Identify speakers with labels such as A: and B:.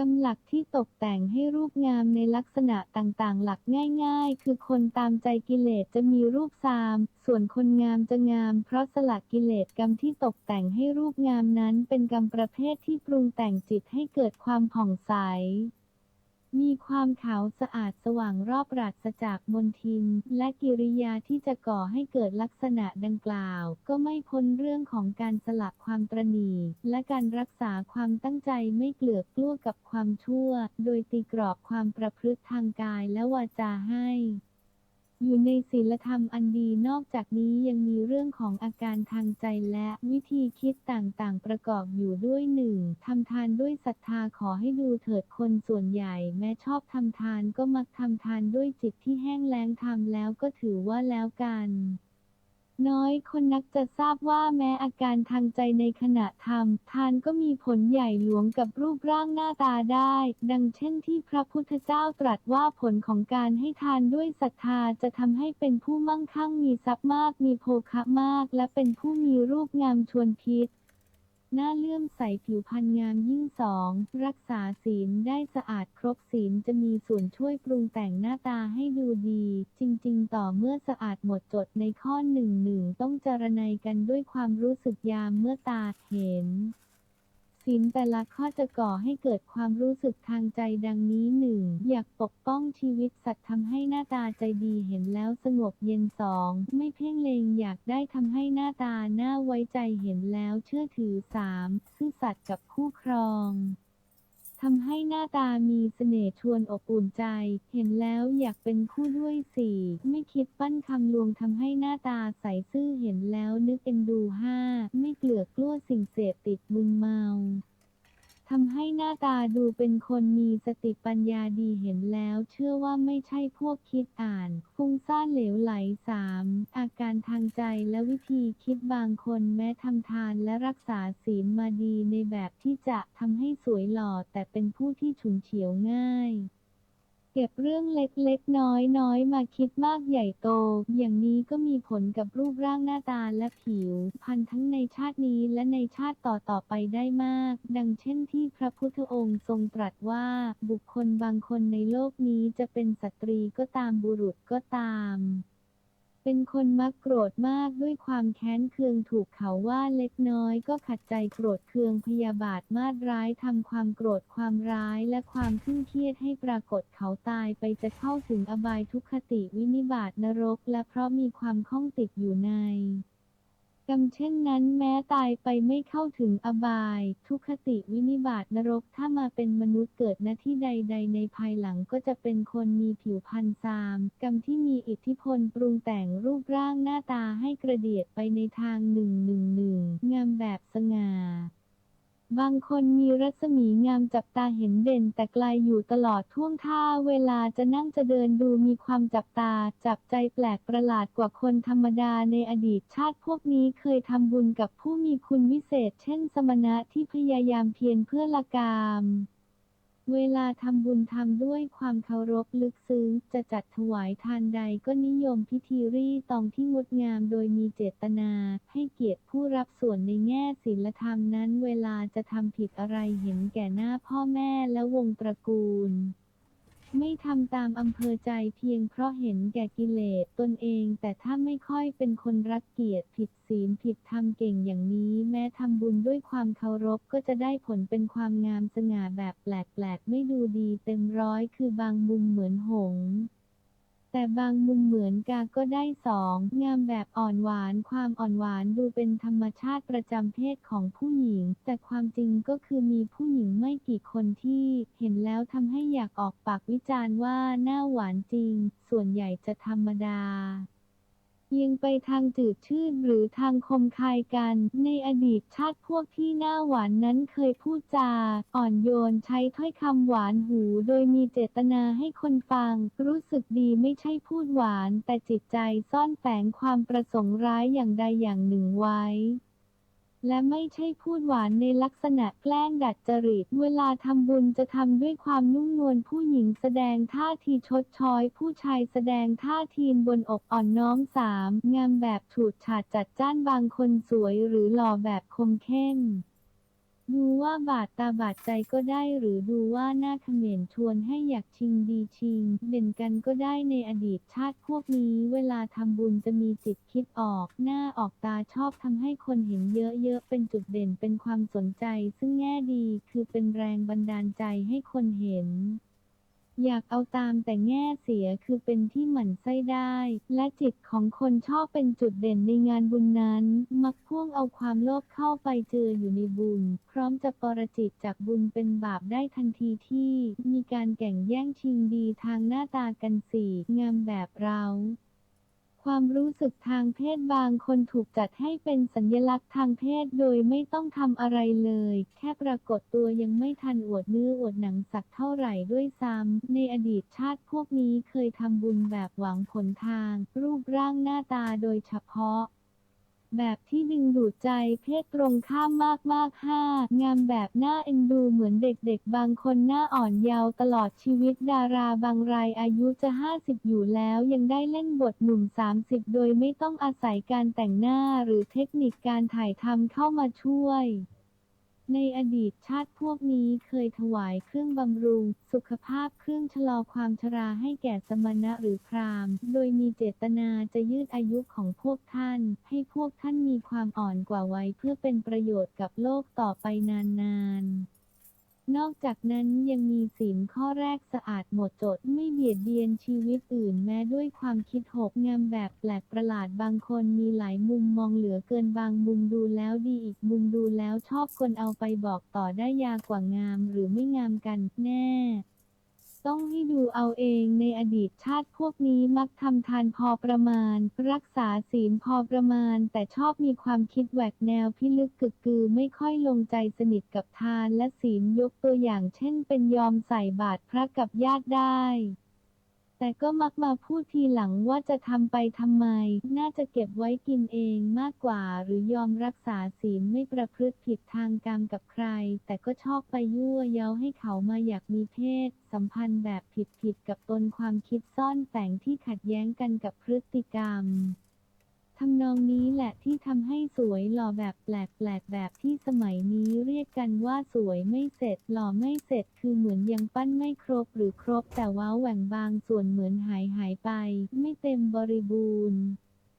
A: กำหลักที่ตกแต่งให้รูปงามในลักษณะต่างๆ หลักง่าย ๆ คือคนตามใจกิเลสจะมีรูปซาม ส่วนคนงามจะงาม เพราะสลักกิเลสกรรมที่ตกแต่งให้รูปงามนั้นเป็นกรรมประเภทที่ปรุงแต่งจิตให้เกิดความผ่องใส มีความขาวสะอาดสว่างรอบปราศจากมลทิน และกิริยาที่จะก่อให้เกิดลักษณะดังกล่าว ก็ไม่พ้นเรื่องของการสละความตรณีและการรักษาความตั้งใจไม่เกลือกกลั้วกับความชั่ว โดยตีกรอบความประพฤติทางกายและวาจาให้ อยู่ในศีลธรรมอันดีนอกจากนี้ยังมีเรื่องของอาการทางใจและวิธีคิดต่างๆ ประกอบอยู่ด้วยหนึ่งทำทานด้วยศรัทธาขอให้ดูเถิดคนส่วนใหญ่ แม้ชอบทำทานก็มักทำทานด้วยจิตที่แห้งแล้งทำแล้วก็ถือว่าแล้วกัน น้อยคนนักจะทราบว่าแม้อาการทางใจในขณะทำทานก็มีผลใหญ่หลวงกับรูปร่างหน้าตาได้ ดังเช่นที่พระพุทธเจ้าตรัสว่าผลของการให้ทานด้วยศรัทธาจะทำให้เป็นผู้มั่งคั่งมีทรัพย์มาก มีโภคะมาก และเป็นผู้มีรูปงามชวนพิษ หน้าเลื่อมใสผิวพรรณงามยิ่งสองรักษาศีลได้สะอาดครบศีลจะมีส่วนช่วยปรุงแต่งหน้าตาให้ดูดี จริง ๆ ต่อเมื่อสะอาดหมดจดในข้อหนึ่งหนึ่งต้องจารณัยกันด้วยความรู้สึกยามเมื่อตาเห็น ศีลแต่ละข้อจะก่อให้เกิดความรู้สึกทางใจดังนี้หนึ่งอยากปกป้องชีวิตสัตว์ทำให้หน้าตาใจดีเห็นแล้วสงบเย็นสองไม่เพ่งเลงอยากได้ทำให้หน้าตาน่าไว้ใจเห็นแล้วเชื่อถือสามซื่อสัตย์กับคู่ครองทำให้หน้าตามีเสน่ห์ชวนอบอุ่นใจ เห็นแล้วอยากเป็นคู่ด้วยสี่ไม่คิดปั้นคำลวงทำให้หน้าตาใสซื่อเห็นแล้วนึกเอ็นดูห้าไม่เกลือกกลั้วสิ่งเสพติดมึนเมา ให้หน้าตาดูเป็นคนมีสติปัญญาดีเห็นแล้ว เชื่อว่าไม่ใช่พวกคิดอ่าน ฟุ้งซ่านเหลวไหลสามอาการทางใจและวิธีคิดบางคนแม้ทำทานและรักษาศีลมาดีในแบบที่จะทำให้สวยหล่อแต่เป็นผู้ที่ฉุนเฉียวง่าย เก็บเรื่องเล็กๆ น้อยๆ มาคิดมากใหญ่โต อย่างนี้ก็มีผลกับรูปร่างหน้าตาและผิวพรรณทั้งในชาตินี้และในชาติต่อๆไปได้มาก ดังเช่นที่พระพุทธองค์ทรงตรัสว่า บุคคลบางคนในโลกนี้จะเป็นสตรีก็ตามบุรุษก็ตาม เป็นคนมักโกรธมากด้วยความแค้นเคืองถูกเขาว่าเล็กน้อยก็ขัดใจโกรธเคืองพยาบาทมาดร้ายทำความโกรธความร้ายและความขึ้นเครียดให้ปรากฏเขาตายไปจะเข้าถึงอบายทุกขติวินิบาตนรกและเพราะมีความข้องติดอยู่ใน กรรมเช่นนั้นแม้ตายไปไม่เข้าถึงอบาย ทุคติวินิบาตนรกถ้ามาเป็นมนุษย์เกิดณที่ใด ๆ ในภายหลังก็จะเป็นคนมีผิวพรรณซาม กรรมที่มีอิทธิพลปรุงแต่งรูปร่างหน้าตาให้กระเดียดไปในทางหนึ่งหนึ่งหนึ่งงามแบบสง่า บางคนมีรัศมีงามจับตาเห็นเด่นแต่ไกลอยู่ตลอดท่วงท่าเวลาจะนั่งจะเดินดูมีความจับตาจับใจแปลกประหลาดกว่าคนธรรมดาในอดีตชาติพวกนี้เคยทำบุญกับผู้มีคุณวิเศษ เช่นสมณะที่พยายามเพียรเพื่อละกาม เวลาทำบุญทำด้วยความเคารพลึกซึ้ง จะจัดถวายทานใดก็นิยมพิธีรีตองที่งดงามโดยมีเจตนา ให้เกียรติผู้รับส่วนในแง่ศีลธรรมนั้น เวลาจะทำผิดอะไรเห็นแก่หน้าพ่อแม่และวงตระกูล ไม่ทำตามอำเภอใจเพียงเพราะเห็นแก่กิเลสตนเอง แต่ถ้าไม่ค่อยเป็นคนรักเกียรติผิดศีลผิดธรรมเก่งอย่างนี้ แม้ทำบุญด้วยความเคารพก็จะได้ผลเป็นความงามสง่าแบบแปลกๆ ไม่ดูดีเต็มร้อยคือบางมุมเหมือนหง แต่บางมุมเหมือนกาก็ได้สอง งามแบบอ่อนหวาน ความอ่อนหวานดูเป็นธรรมชาติประจำเพศของผู้หญิง แต่ความจริงก็คือมีผู้หญิงไม่กี่คนที่เห็นแล้วทำให้อยากออกปากวิจารณ์ว่าหน้าหวานจริง ส่วนใหญ่จะธรรมดา เอียงไปทางจืดชืดหรือทางคมคายกัน ในอดีตชาติพวกที่หน้าหวานนั้นเคยพูดจา อ่อนโยนใช้ถ้อยคำหวานหู โดยมีเจตนาให้คนฟัง รู้สึกดีไม่ใช่พูดหวาน แต่จิตใจซ่อนแฝงความประสงค์ร้ายอย่างใดอย่างหนึ่งไว้ และไม่ใช่พูดหวานในลักษณะแกล้งดัดจริต เวลาทำบุญจะทำด้วยความนุ่มนวลผู้หญิงแสดงท่าทีชดช้อย ผู้ชายแสดงท่าทีบนอกอ่อนน้อมสามงามแบบฉูดฉาดจัดจ้านบางคนสวยหรือหล่อแบบคมเข้ม ดูว่าบาดตาบาดใจก็ได้หรือดูว่าหน้าเขมรชวนให้อยากชิงดีชิง เด่นกันก็ได้ในอดีตชาติพวกนี้ เวลาทำบุญจะมีจิตคิดออก หน้าออกตาชอบทำให้คนเห็นเยอะๆ เป็นจุดเด่นเป็นความสนใจ ซึ่งแง่ดีคือเป็นแรงบันดาลใจให้คนเห็น อยากเอาตามแต่แง่เสียคือเป็นที่หมั่นไส้ได้ และจิตของคนชอบเป็นจุดเด่นในงานบุญนั้น มักพ่วงเอาความโลภเข้าไปเจออยู่ในบุญ พร้อมจะปรจิตจากบุญเป็นบาปได้ทันทีที่ มีการแข่งแย่งชิงดีทางหน้าตากันสี่งามแบบเรา ความรู้สึกทางเพศบางคนถูกจัดให้เป็นสัญลักษณ์ทางเพศโดยไม่ต้องทำอะไรเลย แค่ปรากฏตัวยังไม่ทันอวดเนื้ออวดหนังสักเท่าไหร่ด้วยซ้ำในอดีตชาติพวกนี้เคยทำบุญแบบหวังผลทาง รูปร่างหน้าตาโดยเฉพาะ แบบที่ดึงดูดใจเพศตรงข้ามมากๆห้างามแบบหน้าเอ็นดูเหมือนเด็กๆ บางคนหน้าอ่อนเยาว์ตลอดชีวิตดาราบางรายอายุจะ 50 อยู่แล้วยังได้เล่นบทหนุ่ม 30 โดยไม่ต้องอาศัยการแต่งหน้าหรือเทคนิคการถ่ายทำเข้ามาช่วย ในอดีตชาติพวกนี้เคยถวายเครื่องบำรุง สุขภาพเครื่องชะลอความชราให้แก่สมณะหรือพราหมณ์ โดยมีเจตนาจะยืดอายุของพวกท่าน ให้พวกท่านมีความอ่อนกว่าวัยเพื่อเป็นประโยชน์กับโลกต่อไปนานๆ นอกจากนั้นยังมีศีลข้อแรกสะอาดหมดจดไม่เบียดเบียนชีวิตอื่นแม้ด้วยความคิดหกงามแบบแปลกประหลาดบางคนมีหลายมุมมองเหลือเกินบางมุมดูแล้วดีอีกมุมดูแล้วชอบคนเอาไปบอกต่อได้ยากว่างามหรือไม่งามกันแน่ ต้องให้ดูเอาเองในอดีตชาติพวกนี้มักทำทานพอประมาณ รักษาศีลพอประมาณ แต่ชอบมีความคิดแหวกแนวพิลึกกึกกือไม่ค่อยลงใจสนิทกับทานและศีลยกตัวอย่างเช่นเป็นยอมใส่บาตรพระกับญาติได้ แต่ก็มักมาพูดทีหลังว่าจะทำไปทำไม น่าจะเก็บไว้กินเองมากกว่า หรือยอมรักษาศีลไม่ประพฤติผิดทางกรรมกับใคร แต่ก็ชอบไปยั่วเย้าให้เขามาอยากมีเพศ สัมพันธ์แบบผิดๆกับตนความคิดซ่อนแต่งที่ขัดแย้งกันกับพฤติกรรม ทำนองนี้แหละที่ทำให้สวยหล่อแบบแปลกๆแบบที่สมัยนี้เรียกกันว่าสวยไม่เสร็จหล่อไม่เสร็จคือเหมือนยังปั้นไม่ครบหรือครบแต่ว้าแหว่งบางส่วนเหมือนหายหายไป ไม่เต็มบริบูรณ์